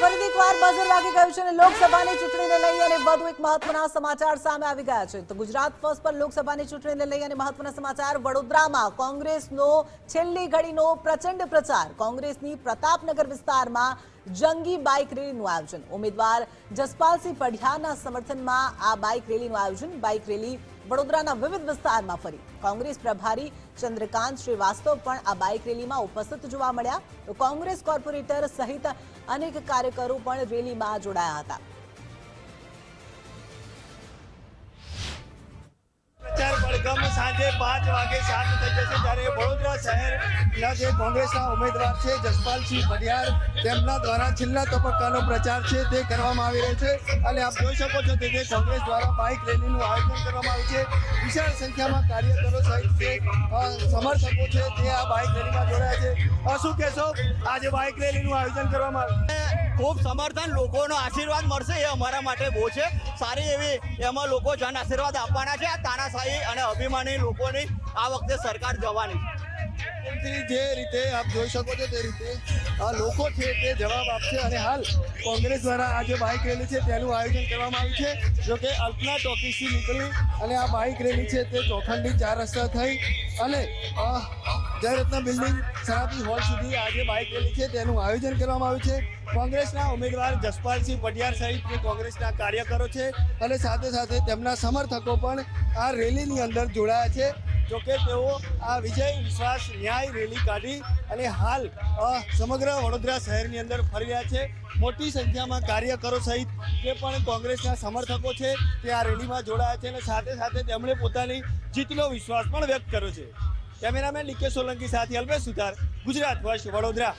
ફરીથી એકવાર બઝર વાગી ગયું છે અને લોકસભાની ચૂંટણીને લઈ અને વધુ એક મહત્વના સમાચાર સામે આવી ગયા છે. તો ગુજરાત ફર્સ્ટ પર લોકસભાની ચૂંટણીને લઈ અને મહત્વના સમાચાર વડોદરામાં કોંગ્રેસનો છેલ્લી ઘડીનો પ્રચંડ પ્રચાર. કોંગ્રેસની પ્રતાપનગર વિસ્તારમાં જંગી બાઇક રેલીનું આયોજન. ઉમેદવાર જસપાલસિંહ પઢિયાના સમર્થનમાં આ બાઇક રેલીનું આયોજન. બાઇક રેલી વડોદરાના વિવિધ વિસ્તારમાં ફરી. કોંગ્રેસ પ્રભારી ચંદ્રકાંત શ્રીવાસ્તવ પણ આ બાઇક રેલીમાં ઉપસ્થિત જોવા મળ્યા. તો કોંગ્રેસ કોર્પોરેટર સહિત અનેક કાર્યકરો પણ રેલીમાં જોડાયા હતા. પડઘમ સાંજે પાંચ વાગે સાત થઈ જશે ત્યારે વડોદરા શહેરના જે કોંગ્રેસના ઉમેદવાર છે, જસપાલસિંહ પડિયાર તેમના દ્વારા છેલ્લા તબક્કાનો પ્રચાર છે તે કરવામાં આવી રહ્યો છે. અને આપ જોઈ શકો છો કે જે કોંગ્રેસ દ્વારા બાઇક રેલીનું આયોજન કરવામાં આવ્યું છે. વિશાળ સંખ્યામાં કાર્યકરો સમર્થકો છે તે આ બાઇક રેલીમાં જોડાયા છે. શું કહેશો? આજે બાઇક રેલીનું આયોજન કરવામાં આવ્યું. ખૂબ સમર્થન લોકોનો આશીર્વાદ મળશે એ અમારા માટે બહુ છે. સારી એવી એમાં લોકો જન આશીર્વાદ આપવાના છે. આ તાનાશાહી અને અભિમાની લોકોની આ વખતે સરકાર જવાની છે. થી જે રીતે આપ જોઈ શકો છો તે રીતે આ લોકો છે તે જવાબ આપશે અને હાલ કોંગ્રેસ દ્વારા આ જે બાઇક રેલી છે તેનું આયોજન કરવામાં આવ્યું છે. જો કે અલ્પના ટોકીસથી નીકળી અને આ બાઇક રેલી છે તે ચોખંડી ચાર રસ્તા થઈ અને જયરત્ન બિલ્ડિંગ સરાબી હોલ સુધી આ જે બાઇક રેલી છે તેનું આયોજન કરવામાં આવ્યું છે. કોંગ્રેસના ઉમેદવાર જસપાલસિંહ પટિયાર સહિત જે કોંગ્રેસના કાર્યકરો છે અને સાથે સાથે તેમના સમર્થકો પણ આ રેલીની અંદર જોડાયા છે. જોકે તેઓ આ વિજય વિશ્વાસ ન્યાય રેલી કાઢી અને હાલ સમગ્ર વડોદરા શહેરની અંદર ફરી રહ્યા છે. મોટી સંખ્યામાં કાર્યકરો સહિત જે પણ કોંગ્રેસના સમર્થકો છે તે આ રેલીમાં જોડાયા છે અને સાથે સાથે તેમણે પોતાની જીતનો વિશ્વાસ પણ વ્યક્ત કર્યો છે. કેમેરામેન લીકે સોલંકી સાથે અલ્પેશ સુધાર, ગુજરાત વર્ષ, વડોદરા.